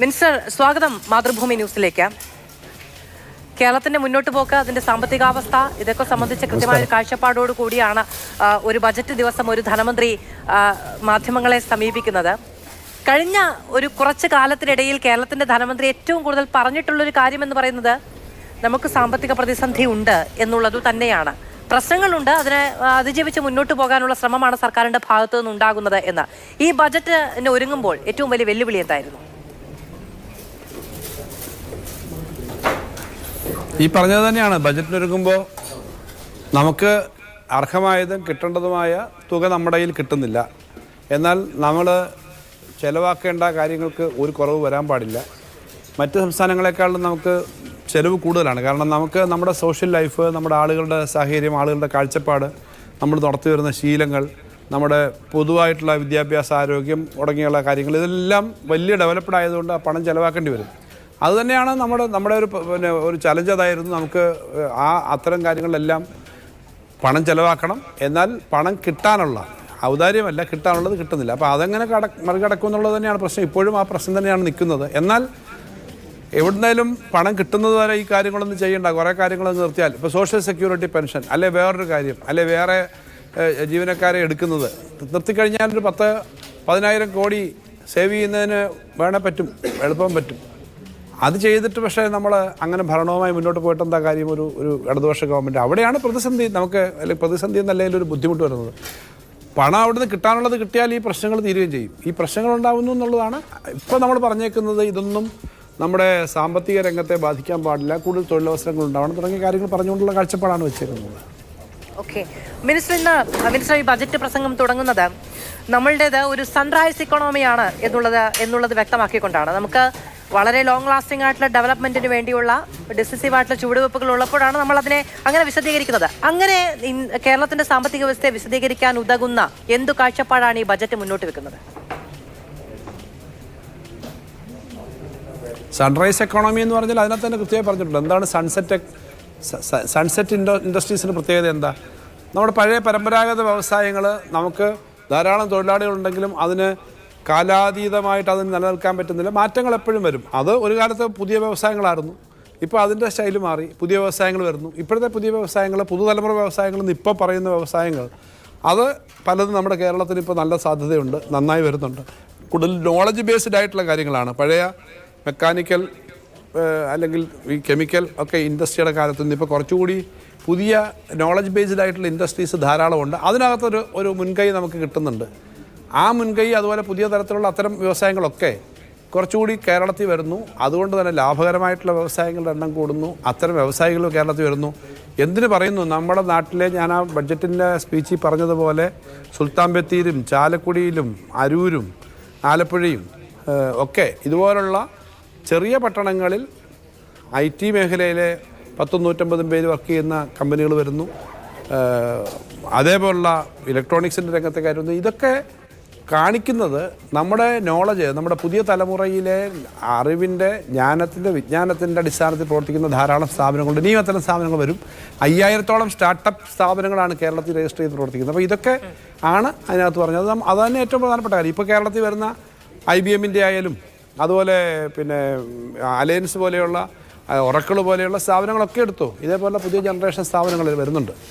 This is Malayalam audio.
മിനിസ്റ്റർ സ്വാഗതം മാതൃഭൂമി ന്യൂസിലേക്ക്. കേരളത്തിന്റെ മുന്നോട്ട് പോക്ക് അതിന്റെ സാമ്പത്തികാവസ്ഥ ഇതൊക്കെ സംബന്ധിച്ച് കൃത്യമായ ഒരു കാഴ്ചപ്പാടോട് കൂടിയാണ് ഒരു ബജറ്റ് ദിവസം ഒരു ധനമന്ത്രി മാധ്യമങ്ങളെ സമീപിക്കുന്നത്. കഴിഞ്ഞ ഒരു കുറച്ച് കാലത്തിനിടയിൽ കേരളത്തിന്റെ ധനമന്ത്രി ഏറ്റവും കൂടുതൽ പറഞ്ഞിട്ടുള്ളൊരു കാര്യം എന്ന് പറയുന്നത് നമുക്ക് സാമ്പത്തിക പ്രതിസന്ധി ഉണ്ട് എന്നുള്ളത് തന്നെയാണ്. പ്രശ്നങ്ങളുണ്ട് അതിനെ അതിജീവിച്ച് മുന്നോട്ട് പോകാനുള്ള ശ്രമമാണ് സർക്കാരിന്റെ ഭാഗത്തു നിന്നുണ്ടാകുന്നത് എന്ന്. ഈ ബജറ്റിന് ഒരുങ്ങുമ്പോൾ ഏറ്റവും വലിയ വെല്ലുവിളി എന്തായിരുന്നു? ഈ പറഞ്ഞത് തന്നെയാണ്. ബജറ്റിനൊരുങ്ങുമ്പോൾ നമുക്ക് അർഹമായതും കിട്ടേണ്ടതുമായ തുക നമ്മുടെ കയ്യിൽ കിട്ടുന്നില്ല. എന്നാൽ നമ്മൾ ചിലവാക്കേണ്ട കാര്യങ്ങൾക്ക് ഒരു കുറവ് വരാൻ പാടില്ല. മറ്റ് സംസ്ഥാനങ്ങളെക്കാളും നമുക്ക് ചിലവ് കൂടുതലാണ്. കാരണം നമുക്ക് നമ്മുടെ സോഷ്യൽ ലൈഫ് നമ്മുടെ ആളുകളുടെ സാഹചര്യം ആളുകളുടെ കാഴ്ചപ്പാട് നമ്മൾ നടത്തി വരുന്ന ശീലങ്ങൾ നമ്മുടെ പൊതുവായിട്ടുള്ള വിദ്യാഭ്യാസ ആരോഗ്യം തുടങ്ങിയുള്ള കാര്യങ്ങൾ ഇതെല്ലാം വലിയ ഡെവലപ്ഡ് ആയതുകൊണ്ട് ആ പണം ചിലവാക്കേണ്ടി വരും. അതുതന്നെയാണ് നമ്മുടെ നമ്മുടെ ഒരു പിന്നെ ഒരു ചലഞ്ച് അതായിരുന്നു നമുക്ക് ആ അത്തരം കാര്യങ്ങളിലെല്ലാം പണം ചിലവാക്കണം. എന്നാൽ പണം കിട്ടാനുള്ള ഔദാര്യമല്ല കിട്ടാനുള്ളത് കിട്ടുന്നില്ല. അപ്പോൾ അതെങ്ങനെ കട മറികടക്കും എന്നുള്ളത് തന്നെയാണ് പ്രശ്നം. ഇപ്പോഴും ആ പ്രശ്നം തന്നെയാണ് നിൽക്കുന്നത്. എന്നാൽ എവിടുന്നേലും പണം കിട്ടുന്നത് വരെ ഈ കാര്യങ്ങളൊന്നും ചെയ്യേണ്ട. കുറേ കാര്യങ്ങളൊന്നും നിർത്തിയാൽ. ഇപ്പോൾ സോഷ്യൽ സെക്യൂരിറ്റി പെൻഷൻ അല്ലെ വേറൊരു കാര്യം അല്ലെ വേറെ ജീവനക്കാരെ എടുക്കുന്നത്. നിർത്തിക്കഴിഞ്ഞാൽ ഒരു പത്ത് പതിനായിരം കോടി സേവ് ചെയ്യുന്നതിന് വേണേ പറ്റും എളുപ്പം പറ്റും. അത് ചെയ്തിട്ട് പക്ഷേ നമ്മൾ അങ്ങനെ ഭരണവുമായി മുന്നോട്ട് പോയിട്ട് എന്താ കാര്യം? ഒരു ഒരു ഇടതുപക്ഷ ഗവൺമെന്റ് അവിടെയാണ് പ്രതിസന്ധി നമുക്ക് അല്ലെങ്കിൽ പ്രതിസന്ധി എന്നല്ലെങ്കിൽ ഒരു ബുദ്ധിമുട്ട് വരുന്നത്. പണം അവിടെ നിന്ന് കിട്ടാനുള്ളത് കിട്ടിയാൽ ഈ പ്രശ്നങ്ങൾ തീരുകയും ചെയ്യും. ഈ പ്രശ്നങ്ങൾ ഉണ്ടാകുന്നു എന്നുള്ളതാണ് ഇപ്പോൾ നമ്മൾ പറഞ്ഞേക്കുന്നത് ഇതൊന്നും നമ്മുടെ സാമ്പത്തിക രംഗത്തെ ബാധിക്കാൻ പാടില്ല. കൂടുതൽ തൊഴിലവസരങ്ങൾ ഉണ്ടാവണം തുടങ്ങിയ കാര്യങ്ങൾ പറഞ്ഞുകൊണ്ടുള്ള കാഴ്ചപ്പാടാണ് വെച്ചേക്കുന്നത് ഓക്കെ. മിനിസ്റ്റർ ഇന്ന് മിനിസ്റ്റർ ഈ ബജറ്റ് പ്രസംഗം തുടങ്ങുന്നത് നമ്മളുടേത് ഒരു സൺറൈസ് ഇക്കോണമിയാണ് എന്നുള്ളത് എന്നുള്ളത് വ്യക്തമാക്കിക്കൊണ്ടാണ്. നമുക്ക് വളരെ ലോങ് ലാസ്റ്റിംഗ് ആയിട്ടുള്ള ഡെവലപ്മെന്റിന് വേണ്ടിയുള്ള ഡിസിസീവ് ആയിട്ടുള്ള ചുവടുവെപ്പുകൾ ഉള്ളപ്പോഴാണ് നമ്മൾ അതിനെ അങ്ങനെ വിശദീകരിക്കുന്നത്. അങ്ങനെ കേരളത്തിന്റെ സാമ്പത്തിക വ്യവസ്ഥയെ വിശദീകരിക്കാൻ ഉതകുന്ന എന്തു കാഴ്ചപ്പാടാണ് ഈ ബജറ്റ് മുന്നോട്ട് വെക്കുന്നത്? സൺറൈസ് എക്കോണമി എന്ന് പറഞ്ഞാൽ അതിനകത്ത് തന്നെ കൃത്യമായി പറഞ്ഞിട്ടുണ്ട്. എന്താണ് സൺസെറ്റ് സൺസെറ്റ് ഇൻഡോ ഇൻഡസ്ട്രീസിന്റെ പ്രത്യേകത എന്താ? നമ്മുടെ പഴയ പരമ്പരാഗത വ്യവസായങ്ങൾ നമുക്ക് ധാരാളം തൊഴിലാളികളുണ്ടെങ്കിലും അതിന് കാലാതീതമായിട്ട് അതിന് നിലനിൽക്കാൻ പറ്റുന്നില്ല. മാറ്റങ്ങൾ എപ്പോഴും വരും. അത് ഒരു കാലത്ത് പുതിയ വ്യവസായങ്ങളായിരുന്നു. ഇപ്പോൾ അതിന്റെ സ്റ്റൈൽ മാറി. പുതിയ വ്യവസായങ്ങൾ വരുന്നു. ഇപ്പോഴത്തെ പുതിയ വ്യവസായങ്ങൾ പുതുതലമുറ വ്യവസായങ്ങൾ എന്ന് ഇപ്പോൾ പറയുന്ന വ്യവസായങ്ങൾ അത് പലതും നമ്മുടെ കേരളത്തിന് ഇപ്പോൾ നല്ല സാധ്യതയുണ്ട്. നന്നായി വരുന്നുണ്ട്. കൂടുതൽ നോളജ് ബേസ്ഡ് ആയിട്ടുള്ള കാര്യങ്ങളാണ്. പഴയ മെക്കാനിക്കൽ അല്ലെങ്കിൽ ഈ കെമിക്കൽ ഒക്കെ ഇൻഡസ്ട്രിയുടെ കാലത്ത് നിന്ന് ഇപ്പോൾ കുറച്ചുകൂടി പുതിയ നോളജ് ബേസ്ഡ് ആയിട്ടുള്ള ഇൻഡസ്ട്രീസ് ധാരാളമുണ്ട്. അതിനകത്തൊരു ഒരു മുൻകൈ നമുക്ക് കിട്ടുന്നുണ്ട്. ആ മുൻകൈ അതുപോലെ പുതിയ തരത്തിലുള്ള അത്തരം വ്യവസായങ്ങളൊക്കെ കുറച്ചുകൂടി കേരളത്തിൽ വരുന്നു. അതുകൊണ്ട് തന്നെ ലാഭകരമായിട്ടുള്ള വ്യവസായങ്ങളുടെ എണ്ണം കൂടുന്നു. അത്തരം വ്യവസായികൾ കേരളത്തിൽ വരുന്നു. എന്തിനു പറയുന്നു? നമ്മുടെ നാട്ടിലെ ഞാൻ ആ ബഡ്ജറ്റിന്റെ സ്പീച്ചിൽ പറഞ്ഞതുപോലെ സുൽത്താൻ ബത്തേരിയും ചാലക്കുടിയിലും അരൂരും ആലപ്പുഴയും ഒക്കെ ഇതുപോലുള്ള ചെറിയ പട്ടണങ്ങളിൽ ഐ ടി മേഖലയിലെ പത്തും നൂറ്റമ്പതും പേര് വർക്ക് ചെയ്യുന്ന കമ്പനികൾ വരുന്നു. അതേപോലുള്ള ഇലക്ട്രോണിക്സിന്റെ രംഗത്തെ കാര്യം ഇതൊക്കെ കാണിക്കുന്നത് നമ്മുടെ നോളജ് നമ്മുടെ പുതിയ തലമുറയിലെ അറിവിന്റെ ജ്ഞാനത്തിന്റെ വിജ്ഞാനത്തിന്റെ അടിസ്ഥാനത്തിൽ പ്രവർത്തിക്കുന്ന ധാരാളം സ്ഥാപനങ്ങളുണ്ട്. ഇനിയും അത്തരം സ്ഥാപനങ്ങൾ വരും. അയ്യായിരത്തോളം സ്റ്റാർട്ടപ്പ് സ്ഥാപനങ്ങളാണ് കേരളത്തിൽ രജിസ്റ്റർ ചെയ്ത് പ്രവർത്തിക്കുന്നത്. അപ്പോൾ ഇതൊക്കെ ആണ് അതിനകത്ത് പറഞ്ഞത്. അത് തന്നെ ഏറ്റവും പ്രധാനപ്പെട്ട കാര്യം. ഇപ്പോൾ കേരളത്തിൽ വരുന്ന ഐ ബി എമ്മിന്റെ ആയാലും അതുപോലെ പിന്നെ അലയൻസ് പോലെയുള്ള ഒറക്കിൾ പോലെയുള്ള സ്ഥാപനങ്ങളൊക്കെ എടുത്തു. ഇതേപോലെ പുതിയ ജനറേഷൻ സ്ഥാപനങ്ങൾ വരുന്നുണ്ട്.